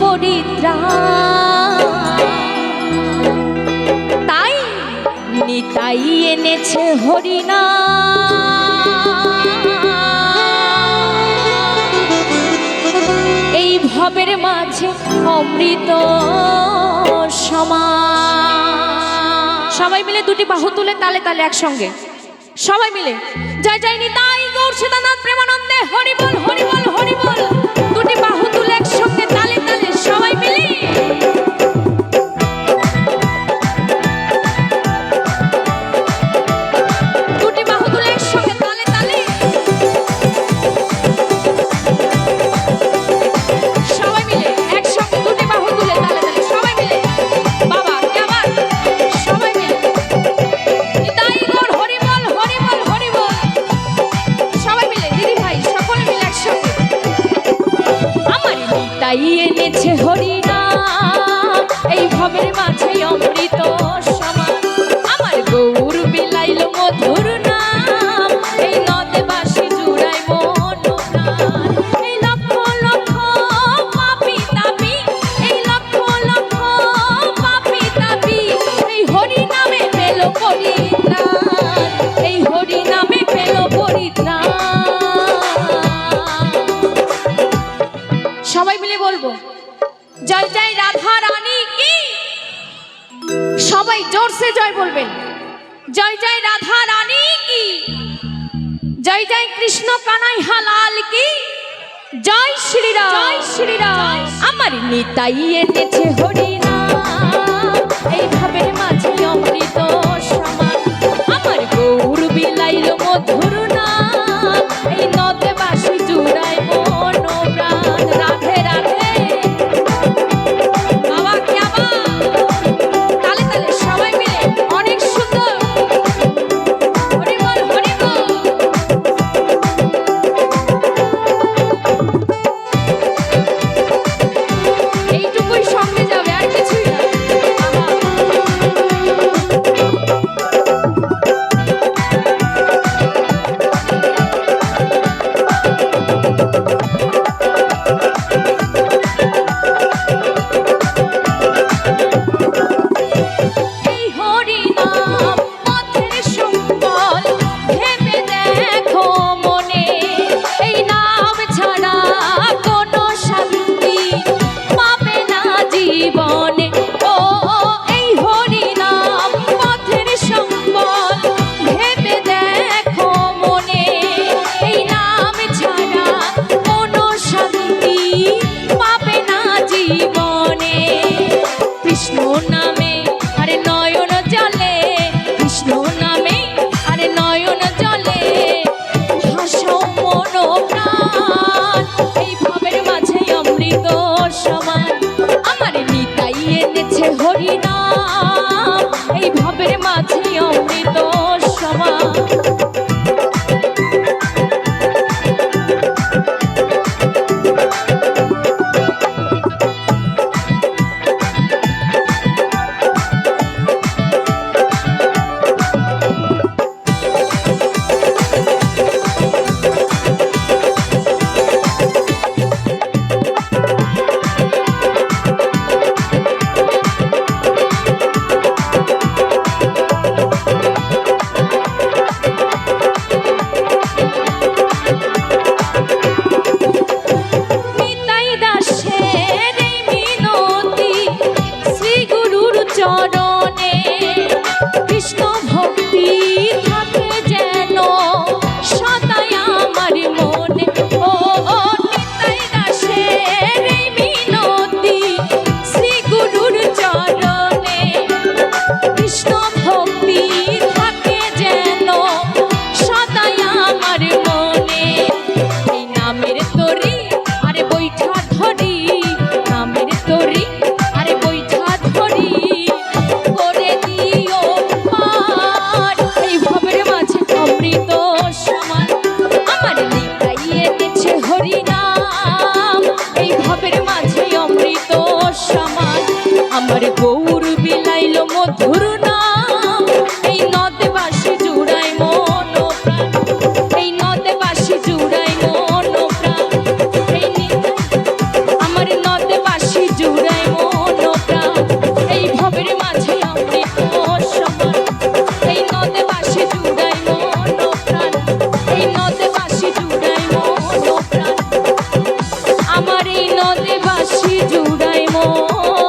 পরিত্রাণ তাই নিতাই এনেছে হরিণা। এই ভবের মাঝে অমৃত সমাজ সবাই মিলে দুটি বাহু তুলে তালে তালে একসঙ্গে। সবাই মিলে। জয় জয় নিতাই গৌর সীতানাথ প্রেমানন্দে। হরিবল হরিবল তাই এনেছে হরিণা এই ভবের মাঝে অমৃত সমান। আমার গৌর বিলাইল মধুর নাম। এই নদে বাসি জুড়াই মন এই লক্ষ লক্ষ পাপি তাপি এই লক্ষ লক্ষ পাপি তাপি এই হরি মেলো করি রাধা রানী। কি সবাই জোরসে জয় বলবেন। জয় জয় রাধা রানী কি? জয় জয় কৃষ্ণ কানাই হালাল কি? জয় শ্রীরাম। জয় শ্রীরাম। আমার নিতাই এনেছে হরিনা এইভাবে জীবনে আছে হরিণা আমার গৌর বিলাইল মধুর নাম। এই নদে বাসি জুড়াই মন প্রাণ এই নদে বাসি জুড়াই মন প্রাণ এই আমার নদে বাসি জুড়াই মন প্রাণ এই ভবের মাঝে আমি সমান এই নদে বাসি আমার এই নদে বাসি জুড়াই মন